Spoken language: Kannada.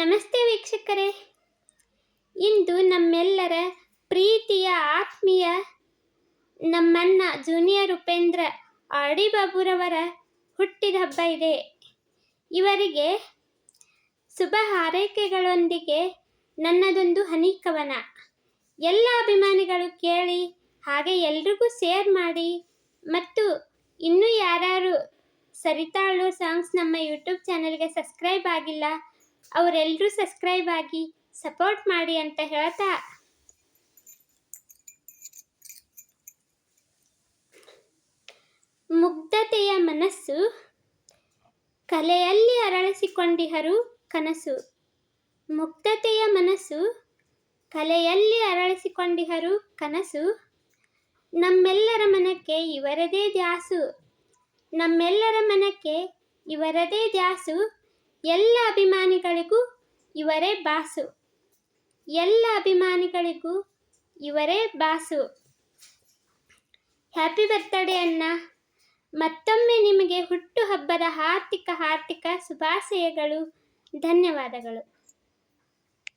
ನಮಸ್ತೆ ವೀಕ್ಷಕರೇ. ಇಂದು ನಮ್ಮೆಲ್ಲರ ಪ್ರೀತಿಯ ಆತ್ಮೀಯ ನಮ್ಮಣ್ಣ ಜೂನಿಯರ್ ಉಪೇಂದ್ರ ಆಡಿ ಬಾಬುರವರ ಹುಟ್ಟಿದ ಹಬ್ಬ ಇದೆ. ಇವರಿಗೆ ಶುಭ ಹಾರೈಕೆಗಳೊಂದಿಗೆ ನನ್ನದೊಂದು ಹನಿ ಕವನ ಎಲ್ಲ ಅಭಿಮಾನಿಗಳು ಕೇಳಿ, ಹಾಗೆ ಎಲ್ರಿಗೂ ಶೇರ್ ಮಾಡಿ ಮತ್ತು ಇನ್ನೂ ಯಾರ್ಯಾರು ಸರಿತಾಳು ಸಾಂಗ್ಸ್ ನಮ್ಮ ಯೂಟ್ಯೂಬ್ ಚಾನಲ್ಗೆ ಸಬ್ಸ್ಕ್ರೈಬ್ ಆಗಿಲ್ಲ ಅವರೆಲ್ಲರೂ ಸಬ್ಸ್ಕ್ರೈಬ್ ಆಗಿ ಸಪೋರ್ಟ್ ಮಾಡಿ ಅಂತ ಹೇಳ್ತಾ. ಮುಗ್ಧತೆಯ ಮನಸ್ಸು, ಕಲೆಯಲ್ಲಿ ಅರಳಿಸಿಕೊಂಡಿಹರು ಕನಸು. ಮುಗ್ಧತೆಯ ಮನಸ್ಸು, ಕಲೆಯಲ್ಲಿ ಅರಳಿಸಿಕೊಂಡಿಹರು ಕನಸು. ನಮ್ಮೆಲ್ಲರ ಮನಕ್ಕೆ ಇವರದೇ ದ್ಯಾಸು. ನಮ್ಮೆಲ್ಲರ ಮನಕ್ಕೆ ಇವರದೇ ದ್ಯಾಸು. ಎಲ್ಲ ಅಭಿಮಾನಿಗಳಿಗೂ ಇವರೇ ಬಾಸು. ಎಲ್ಲ ಅಭಿಮಾನಿಗಳಿಗೂ ಇವರೇ ಬಾಸು. ಹ್ಯಾಪಿ ಬರ್ತ್ಡೇ ಅಣ್ಣ. ಮತ್ತೊಮ್ಮೆ ನಿಮಗೆ ಹುಟ್ಟುಹಬ್ಬದ ಹಾರ್ದಿಕ ಹಾರ್ದಿಕ ಶುಭಾಶಯಗಳು, ಧನ್ಯವಾದಗಳು.